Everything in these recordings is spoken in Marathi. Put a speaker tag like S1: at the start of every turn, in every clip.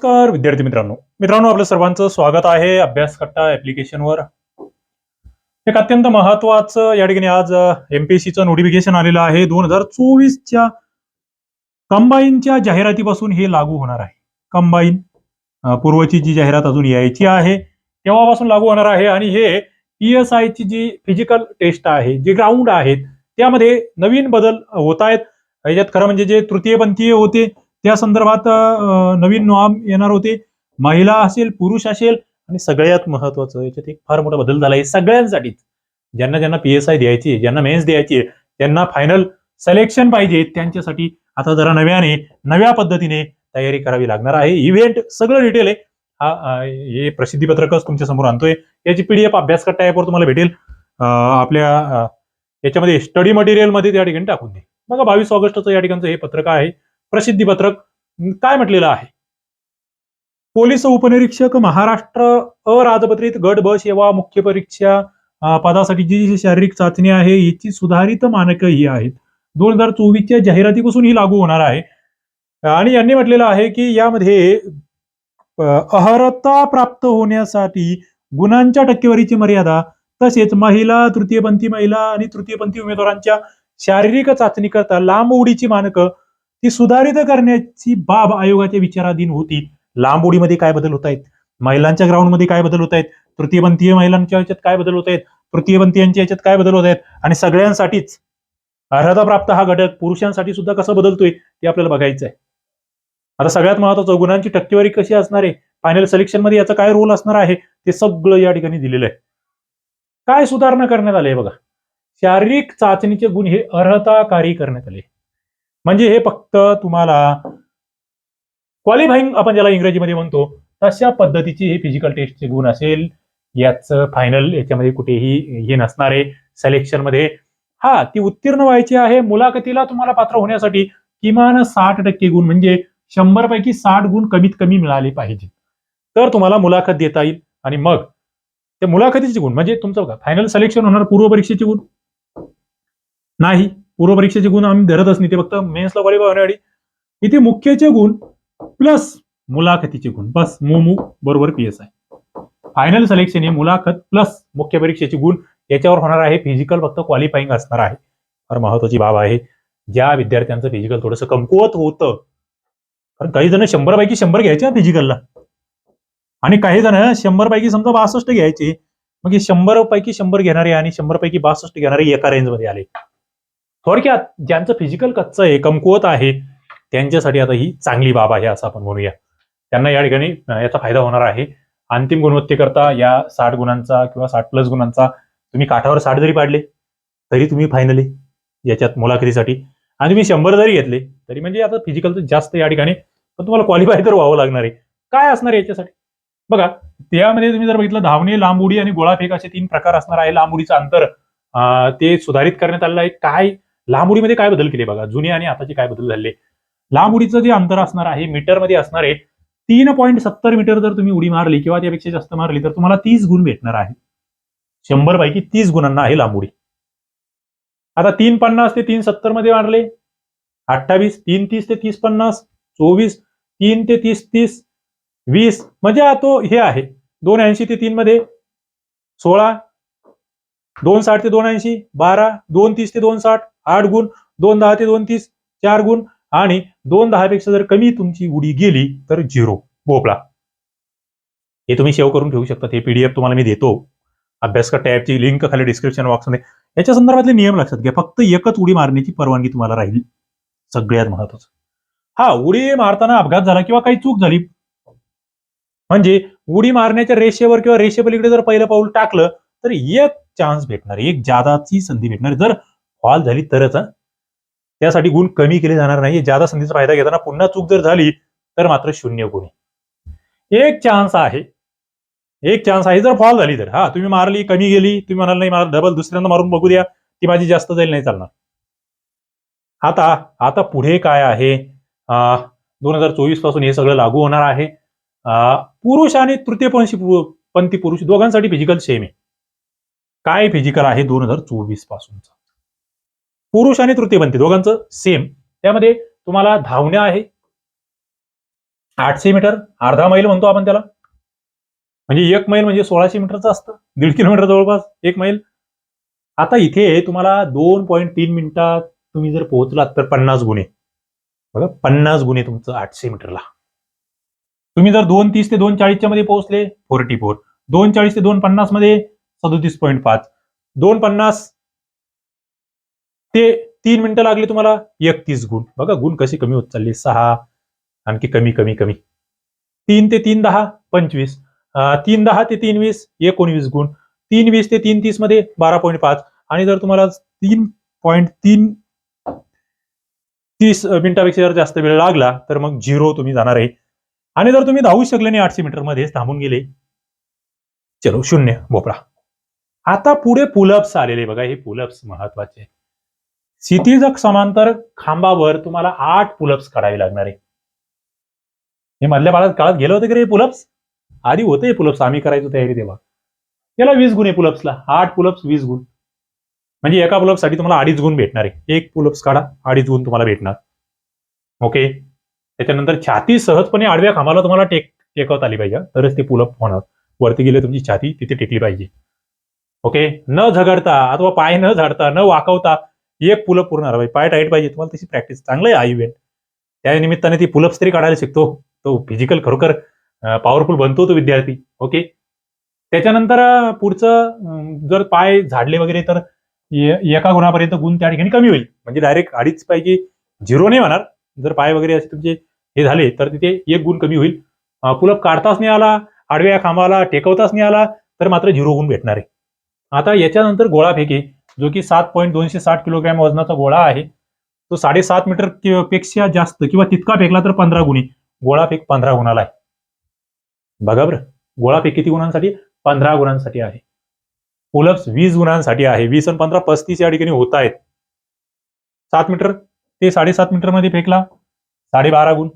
S1: नमस्कार विद्यार्थी मित्रांनो. मित्रांनो आपलं सर्वांचं स्वागत आहे अभ्यास कट्टा ऍप्लिकेशनवर एक अत्यंत महत्वाचं या ठिकाणी आज एमपीएससीचं नोटिफिकेशन आलेलं आहे. दोन हजार चोवीसच्या कंबाईनच्या जाहिरातीपासून हे लागू होणार आहे. कंबाईन पूर्वची जी जाहिरात अजून यायची आहे तेव्हापासून लागू होणार आहे. आणि हे पीएसआयची जी फिजिकल टेस्ट आहे जे ग्राउंड आहेत त्यामध्ये नवीन बदल होत आहेत. याच्यात खरं म्हणजे जे तृतीयपंथीय होते त्या संदर्भात नवीन नॉर्म येणार होते. महिला असेल पुरुष असेल आणि सगळ्यात महत्वाचं याच्यात एक फार मोठा बदल झाला आहे सगळ्यांसाठीच ज्यांना ज्यांना पी एस आय द्यायची आहे, ज्यांना मेन्स द्यायची आहे, त्यांना फायनल सिलेक्शन पाहिजे त्यांच्यासाठी. आता जरा नव्याने नव्या पद्धतीने तयारी करावी लागणार आहे. इव्हेंट सगळं डिटेल आहे. हा हे प्रसिद्धीपत्रकच तुमच्यासमोर आणतोय. याची पीडीएफ अभ्यास करता ॲपवर तुम्हाला भेटेल. आपल्या याच्यामध्ये स्टडी मटेरियलमध्ये त्या ठिकाणी टाकून दे. बघा बावीस ऑगस्टचं या ठिकाणचं हे पत्रक आहे. प्रसिद्धी पत्रक काय म्हटलेलं आहे? पोलीस उपनिरीक्षक महाराष्ट्र अराजपत्रित गट ब सेवा मुख्य परीक्षा पदासाठी जी शारीरिक चाचणी आहे याची सुधारित मानक ही आहेत. दोन हजार चोवीसच्या जाहिरातीपासून ही लागू होणार आहे. आणि यांनी म्हटलेलं आहे की यामध्ये अहरता अर्हता प्राप्त होण्यासाठी गुणांच्या टक्केवारीची मर्यादा तसेच महिला तृतीयपंथी महिला आणि तृतीयपंथी उमेदवारांच्या शारीरिक चाचणी करता लांब उडीची मानकं ती सुधारित करण्याची बाब आयोगाच्या विचाराधीन होती. लांब उडीमध्ये काय बदल होत आहेत? महिलांच्या ग्राउंडमध्ये काय बदल होत आहेत? तृतीयपंथीय महिलांच्या याच्यात काय बदल होत आहेत? तृतीयपंथीयांच्या याच्यात काय बदल होत आहेत? आणि सगळ्यांसाठीच अर्हता प्राप्त हा घटक पुरुषांसाठी सुद्धा कसा बदलतोय ते आपल्याला बघायचं आहे. आता सगळ्यात महत्वाचं गुणांची टक्केवारी कशी असणार आहे? फायनल सिलेक्शनमध्ये याचा काय रोल असणार आहे? ते सगळं या ठिकाणी दिलेलं आहे. काय सुधारणा करण्यात आली आहे बघा? शारीरिक चाचणीचे गुण हे अर्हताकारी करण्यात आले. म्हणजे हे फक्त तुम्हाला क्वालिफाईंग आपण ज्याला इंग्रजीमध्ये म्हणतो तशा पद्धतीची हे फिजिकल टेस्टचे गुण असेल. याचं फायनल याच्यामध्ये कुठेही हे नसणार आहे. सिलेक्शनमध्ये. हा ती उत्तीर्ण व्हायची आहे मुलाखतीला तुम्हाला पात्र होण्यासाठी किमान साठ टक्के गुण म्हणजे शंभर पैकी साठ गुण कमीत कमी मिळाले पाहिजे. तर तुम्हाला मुलाखत देता येईल. आणि मग ते मुलाखतीचे गुण म्हणजे तुमचं बघा फायनल सिलेक्शन होणार पूर्व परीक्षेचे गुण? नाही. पूर्व परीक्षेचे गुण आम्ही धरतच नाही ते फक्त मेन्सला क्वालिफाय होण्यासाठी इथे मुख्यचे गुण प्लस मुलाखतीचे गुण. बस मोमू बरोबर P S I final selection हे मुलाखत प्लस मुख्य परीक्षेचे गुण. याच्यावर होणार आहे फिजिकल फक्त क्वालिफाईंग असणार आहे. फार महत्वाची बाब आहे. ज्या विद्यार्थ्यांचं फिजिकल थोडंसं कमकुवत होतं. कारण काही जण शंभर पैकी शंभर घ्यायचे फिजिकलला आणि काही जण शंभर पैकी समजा बासष्ट घ्यायचे. मग हे शंभर पैकी शंभर घेणारे आणि शंभर पैकी बासष्ट घेणारे एका रेंजमध्ये आले. थोडक्यात ज्यांचं फिजिकल कच्चं आहे कमकुवत आहे त्यांच्यासाठी आता ही चांगली बाब आहे असं आपण म्हणूया. त्यांना या ठिकाणी याचा फायदा होणार आहे. अंतिम गुणवत्तेकरता या साठ गुणांचा किंवा साठ प्लस गुणांचा तुम्ही काठावर साठ जरी पाडले तरी तुम्ही फायनली याच्यात मुलाखतीसाठी. आणि तुम्ही शंभर जरी घेतले तरी म्हणजे आता फिजिकल जास्त या ठिकाणी पण तुम्हाला क्वालिफाय तर व्हावं लागणार आहे. काय असणार आहे याच्यासाठी? बघा त्यामध्ये तुम्ही जर बघितलं धावणे लांब उडी आणि गोळाफेक असे तीन प्रकार असणार आहे. लांब उडीचं अंतर ते सुधारित करण्यात आलेलं आहे. काय लांब उडीमध्ये काय बदल केले बघा? जुने आणि आताचे काय बदल झाले? लांब उडीचं जे अंतर असणार आहे मीटरमध्ये असणार आहे तीन पॉईंट सत्तर मीटर जर तुम्ही उडी मारली किंवा त्यापेक्षा जास्त मारली तर तुम्हाला तीस गुण भेटणार आहे. शंभर पैकी तीस गुणांना आहे लांब उडी आता तीन पन्नास ते तीन सत्तरमध्ये मारले अठ्ठावीस तीन तीस ते तीस पन्नास चोवीस तीन ते तीस तीस वीस. म्हणजे तो हे आहे दोन ऐंशी ते तीन मध्ये सोळा दोन साठ ते दोन ऐंशी बारा दोन तीस ते दोन साठ आठ गुण दोन दहा ते दोन तीस चार गुण आणि दोन दहापेक्षा जर कमी तुमची उडी गेली तर झिरो. भोपळा. हे तुम्ही सेव्ह करून ठेवू शकता. हे पीडीएफ तुम्हाला मी देतो. अभ्यास का टॅबची लिंक खाली डिस्क्रिप्शन बॉक्समध्ये याच्या संदर्भातले नियम लक्षात घ्या. फक्त एकच उडी मारण्याची परवानगी तुम्हाला राहील. सगळ्यात महत्वाचं. हा उडी मारताना अपघात झाला किंवा काही चूक झाली. म्हणजे उडी मारण्याच्या रेषेवर किंवा रेषेपलीकडे जर पहिलं पाऊल टाकलं तर एक चान्स भेटणार एक जादाची संधी भेटणार. जर फॉल झाली तरच त्यासाठी गुण कमी केले जाणार नाही जादा संधीचा फायदा घेताना पुन्हा चूक जर झाली तर मात्र शून्य गुण आहे. एक चान्स आहे. एक चान्स आहे. जर फॉल झाली तर. हा तुम्ही मारली कमी गेली तुम्ही म्हणाल नाही मला डबल दुसऱ्यांदा मारून बघू द्या. ती माझी जास्त जाईल नाही चालणार. आता आता पुढे काय आहे? दोन हजार चोवीसपासून हे सगळं लागू होणार आहे. पुरुष आणि तृतीयपंशी पंथी पुरुष दोघांसाठी फिजिकल सेम आहे. काय फिजिकल आहे दोन हजार चोवीस पासूनचा? पुरुष आणि तृतीय बनते. दोघांचं सेम त्यामध्ये तुम्हाला धावण्या आहे. आठशे मीटर अर्धा मैल म्हणतो आपण त्याला. म्हणजे एक मैल म्हणजे सोळाशे मीटरचं असतं. दीड किलोमीटर जवळपास एक मैल. आता इथे तुम्हाला दोन पॉईंट तीन मिनिटात तुम्ही जर पोहोचलात तर पन्नास गुणे. बघा पन्नास गुणे तुमचं आठशे मीटरला. तुम्ही जर दोन तीस ते दोन चाळीसच्या मध्ये पोहोचले फोर्टी फोर. दोन चाळीस ते दोन पन्नासमध्ये सदोतीस पॉईंट पाच. दोन पन्नास ते तीन मिनिटं लागले तुम्हाला? एकतीस गुण. बघा गुण कशी कमी होत चालली. सहा आणखी कमी कमी कमी. तीन ते तीन दहा पंचवीस. तीन दहा ते तीन वीस एकोणवीस गुण. तीन वीस ते तीन तीसमध्ये बारा पॉईंट पाच. आणि जर तुम्हाला तीन पॉईंट तीन तीस मिनिटापेक्षा जर जास्त वेळ लागला तर मग झिरो तुम्ही जाणार आहे. आणि जर तुम्ही धावू शकले नाही आठशे मीटरमध्ये थांबून गेले. चलो शून्य भोपळा. आता पुढे पुलअप्स आलेले बघा. हे पुलअप्स महत्त्वाचे. क्षितिज समांतर खांबावर तुम्हाला आठ पुलअप्स काढावे लागणार आहे. हे मधल्या बाळात काळात गेलं होतं की रे पुलअप्स आधी होते पुलअप्स आम्ही करायचो तयारी तेव्हा. याला वीस गुण आहे पुलअप्सला आठ पुलअप्स वीस गुण. म्हणजे एका पुलअपसाठी तुम्हाला अडीच गुण भेटणार आहे. एक पुलअप्स काढा अडीच गुण तुम्हाला भेटणार. ओके त्याच्यानंतर छाती सहजपणे आडव्या खांबाला तुम्हाला टेक टेकवत आली पाहिजे. तरच ते पुलअप होणार. वरती गेले तुमची छाती तिथे टेकली पाहिजे. ओके न झगडता अथवा पाय न झाडता न वाकवता एक पुलअप पूर्ण पाहिजे म्हणजे पाय टाईट पाहिजे. तुम्हाला तशी प्रॅक्टिस चांगलं आहे हा इव्हेंट त्या निमित्ताने ती पुलअप्स तरी काढायला शिकतो. तो फिजिकल खरोखर पॉवरफुल बनतो तो विद्यार्थी. ओके त्याच्यानंतर पुढचं जर पाय झाडले वगैरे तर एका गुणापर्यंत गुण त्या ठिकाणी कमी होईल. म्हणजे डायरेक्ट अडीच पाहिजे झिरो नाही होणार. जर पाय वगैरे असे तुमचे हे झाले तर तिथे एक गुण कमी होईल. पुलअप काढताच नाही आला आडव्या खांबाला टेकवताच नाही आला तर मात्र झिरो गुण भेटणार आहे. आता याच्यानंतर गोळा फेके. जो की सात पॉईंट दोनशे साठ किलोग्रॅम वजनाचा गोळा आहे. तो साडेसात मीटरपेक्षा जास्त किंवा तितका फेकला तर पंधरा गुणी. गोळा फेक पंधरा गुणाला आहे. बघा बरं. गोळा फेक किती गुणांसाठी? पंधरा गुणांसाठी आहे. पुलप्स वीस गुणांसाठी आहे. वीस आणि पंधरा पस्तीस या ठिकाणी होत आहेत. सात मीटर ते साडेसात मीटरमध्ये फेकला. साडेबारा गुण.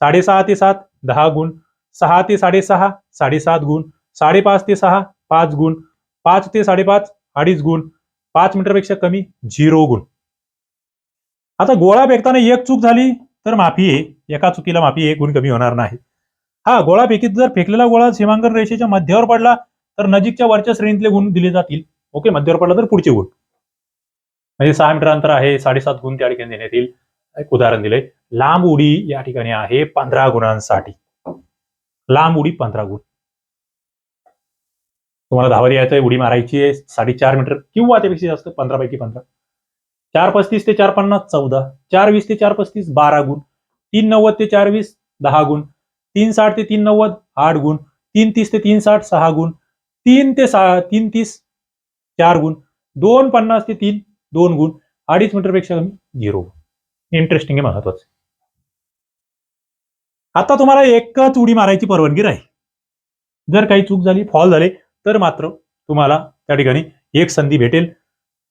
S1: साडेसहा ते सात दहा गुण. सहा ते साडेसहा साडेसात गुण. साडेपाच ते सहा पाच गुण. पाच ते साडेपाच अडीच गुण. पाच मीटरपेक्षा कमी झिरो गुण. आता गोळा फेकताना एक चूक झाली तर माफी आहे. एका चुकीला माफी एक गुण कमी होणार नाही. हा गोळा फेकीत जर फेकलेला गोळा सीमांकन रेषेच्या मध्यावर पडला तर नजीकच्या वरच्या श्रेणीतले गुण दिले जातील. ओके मध्यावर पडला तर पुढचे गुण. म्हणजे सहा मीटर अंतर आहे साडेसात गुण त्या ठिकाणी देण्यात येईल. एक उदाहरण दिलंय. लांब उडी या ठिकाणी आहे पंधरा गुणांसाठी. लांब उडी पंधरा गुण. तुम्हाला धावत यायचं आहे उडी मारायची आहे साडेचार मीटर किंवा त्यापेक्षा जास्त पंधरापैकी पंधरा. चार पस्तीस ते चार पन्नास चौदा. चार वीस ते चार पस्तीस बारा गुण. तीन नव्वद ते चार वीस दहा गुण. तीन साठ ते तीन नव्वद आठ गुण. तीन तीस ते तीन साठ सहा गुण. तीन ते सहा तीन तीस चार गुण. दोन पन्नास ते तीन दोन गुण. अडीच मीटरपेक्षा कमी झिरो इंटरेस्टिंग आहे महत्वाचं आता तुम्हाला एकच उडी मारायची परवानगी राहील. जर काही चूक झाली फॉल झाले तर मात्र तुम्हाला त्या ठिकाणी एक संधी भेटेल.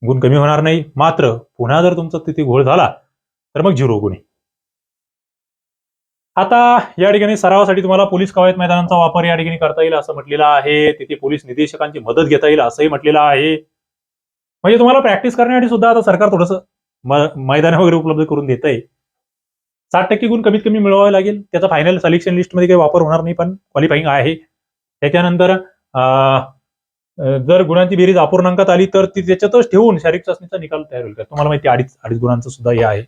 S1: गुण कमी होणार नाही. मात्र पुन्हा जर तुमचा तिथे घोळ झाला तर मग झिरो गुण आहे. आता या ठिकाणी सरावासाठी तुम्हाला पोलीस कवायत मैदानांचा वापर या ठिकाणी करता येईल असं म्हटलेलं आहे. तिथे पोलीस निदेशकांची मदत घेता येईल असंही म्हटलेलं आहे. म्हणजे तुम्हाला प्रॅक्टिस करण्यासाठी सुद्धा आता सरकार थोडस मैदान वगैरे उपलब्ध करून देत आहे. साठ टक्के गुण कमीत कमी मिळवावे लागेल. त्याचा फायनल सलेक्शन लिस्टमध्ये काही वापर होणार नाही पण क्वालिफाईंग आहे. त्याच्यानंतर जर गुणांची बेरीज अपूर्णांकात आली तर ती त्याच्यातच ठेवून शारीरिक चाचणीचा निकाल तयार होईल. तुम्हाला माहिती अडीच अडीच गुणांचं सुद्धा हे आहे.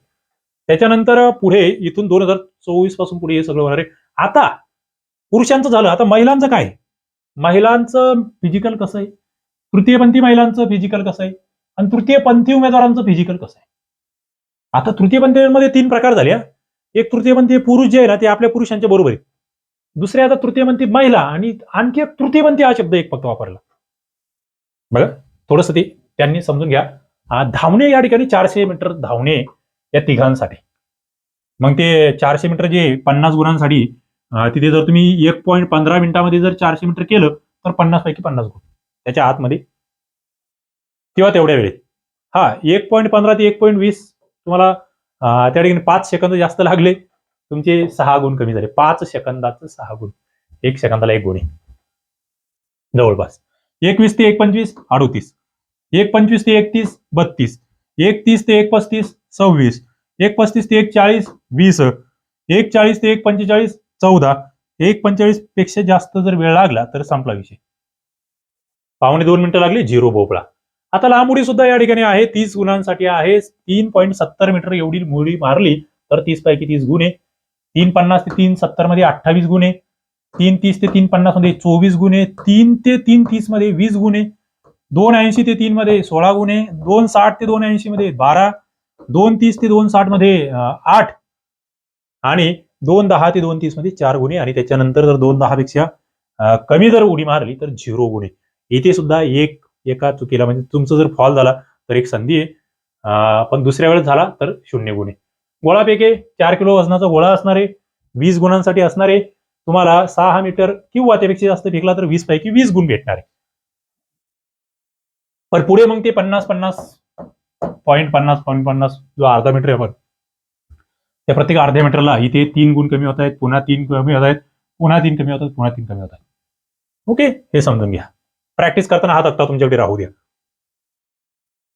S1: त्याच्यानंतर पुढे इथून दोन हजार चोवीसपासून पुढे हे सगळं होणार आहे. आता पुरुषांचं झालं. आता महिलांचं काय? महिलांचं फिजिकल कसं आहे? तृतीयपंथी महिलांचं फिजिकल कसं आहे? आणि तृतीयपंथी उमेदवारांचं फिजिकल कसं आहे? आता तृतीयपंथीमध्ये तीन प्रकार झाले एक तृतीयपंथी पुरुष जे आहे ना ते आपल्या पुरुषांच्या बरोबर आहे. दुसरे आता तृतीयमंती महिला आणि आणखी एक तृतीयपंथी हा शब्द एक फक्त वापरला. बघा थोडस ते त्यांनी समजून घ्या. धावणे या ठिकाणी चारशे मीटर धावणे या तिघांसाठी. मग ते चारशे मीटर जे पन्नास गुणांसाठी तिथे जर तुम्ही एक पॉईंट पंधरा मिनिटामध्ये जर चारशे मीटर केलं तर पन्नास पैकी पन्नास गुण. त्याच्या आतमध्ये किंवा तेवढ्या वेळेत. हा एक पॉईंट पंधरा ते एक पॉईंट वीस तुम्हाला त्या ठिकाणी पाच सेकंद जास्त लागले. तुमचे सहा गुण कमी झाले. पाच सेकंदाचं सहा गुण. एक सेकंदाला एक गुण. आहे जवळपास. एकवीस ते एक पंचवीस अडोतीस. एक पंचवीस ते एकतीस बत्तीस. एक तीस ते एक पस्तीस सव्वीस. एक पस्तीस ते एक चाळीस वीस. एक चाळीस ते एक पंचेचाळीस चौदा. एक पंचेचाळीसपेक्षा जास्त जर वेळ लागला तर संपला विषय. पावणे दोन मिनिटं लागली झिरो भोपळा. आता लांबुडी सुद्धा या ठिकाणी आहे. तीस गुणांसाठी आहे. तीन पॉईंट सत्तर मीटर एवढी मुडी मारली तर तीस पैकी तीस गुण आहे. तीन पन्नास ते तीन सत्तरमध्ये अठ्ठावीस गुन्हे तीन तीस ते तीन पन्नासमध्ये चोवीस गुन्हे तीन ते तीन तीसमध्ये वीस गुन्हे दोन ऐंशी ते तीन मध्ये सोळा गुन्हे दोन साठ ते दोन ऐंशी मध्ये बारा दोन तीस ते दोन साठमध्ये आठ आणि दोन दहा ते दोन तीसमध्ये चार गुन्हे आणि त्याच्यानंतर जर दोन दहा पेक्षा कमी जर उडी मारली तर झिरो गुन्हे. इथे सुद्धा एक एका चुकीला म्हणजे तुमचं जर फॉल झाला तर एक संधी आहे. पण दुसऱ्या वेळेस झाला तर शून्य गुन्हे. गोळा पेके चार किलो वजनाचा गोळा असणार आहे वीस गुणांसाठी असणार आहे तुम्हाला सहा मीटर किंवा त्यापेक्षा जास्त फेकला तर वीस पैकी वीस गुण भेटणार. आहे पण पुढे मग ते पन्नास पन्नास पॉईंट पन्नास पॉईंट पन्नास जो अर्धा मीटर आहे आपण त्या प्रत्येक अर्ध्या मीटरला इथे तीन गुण कमी होत आहेत पुन्हा तीन कमी होत आहेत पुन्हा तीन कमी होत आहेत पुन्हा तीन कमी होत आहेत. ओके? हे समजून घ्या. प्रॅक्टिस करताना हा तक्ता तुमच्याकडे राहू द्या.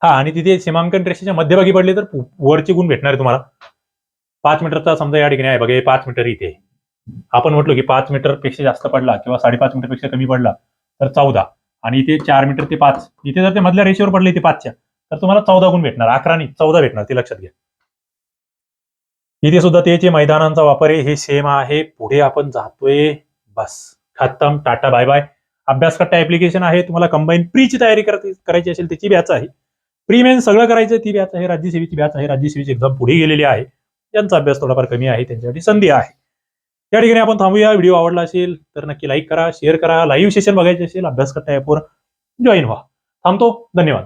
S1: हा आणि तिथे सीमांकन रेषेच्या मध्यभागी पडले तर वरचे गुण भेटणार आहे तुम्हाला. पाच मीटरचा समजा या ठिकाणी आहे बघा हे पाच मीटर इथे. आपण म्हटलो की पाच मीटरपेक्षा जास्त पडला किंवा साडेपाच मीटरपेक्षा कमी पडला तर चौदा. आणि इथे चार मीटर ते पाच. इथे जर ते मधल्या रेषेवर पडले इथे पाचच्या तर तुम्हाला चौदा गुण भेटणार. अकरा नाही चौदा भेटणार ते लक्षात घ्या. इथे सुद्धा ते जे मैदानांचा वापर आहे हे सेम आहे. पुढे आपण जातोय. बस. खत्तम टाटा बाय बाय अभ्यास कट्टा ऍप्लिकेशन आहे. तुम्हाला कंबाईन प्रीची तयारी करायची असेल त्याची बॅच आहे. प्री मेन सगळं करायचं ती बॅच आहे. राज्यसेवेची बॅच आहे. राज्यसेवेची एक्झाम पुढे गेलेली आहे. यांचा अभ्यास थोडाफार कमी आहे त्यांच्यासाठी संधी आहे. या ठिकाणी आपण थांबूया. व्हिडिओ आवडला असेल तर नक्की लाईक करा शेअर करा. लाईव्ह सेशन बघायचे असेल अभ्यास करता ॲपवर जॉईन व्हा. थांबतो. धन्यवाद.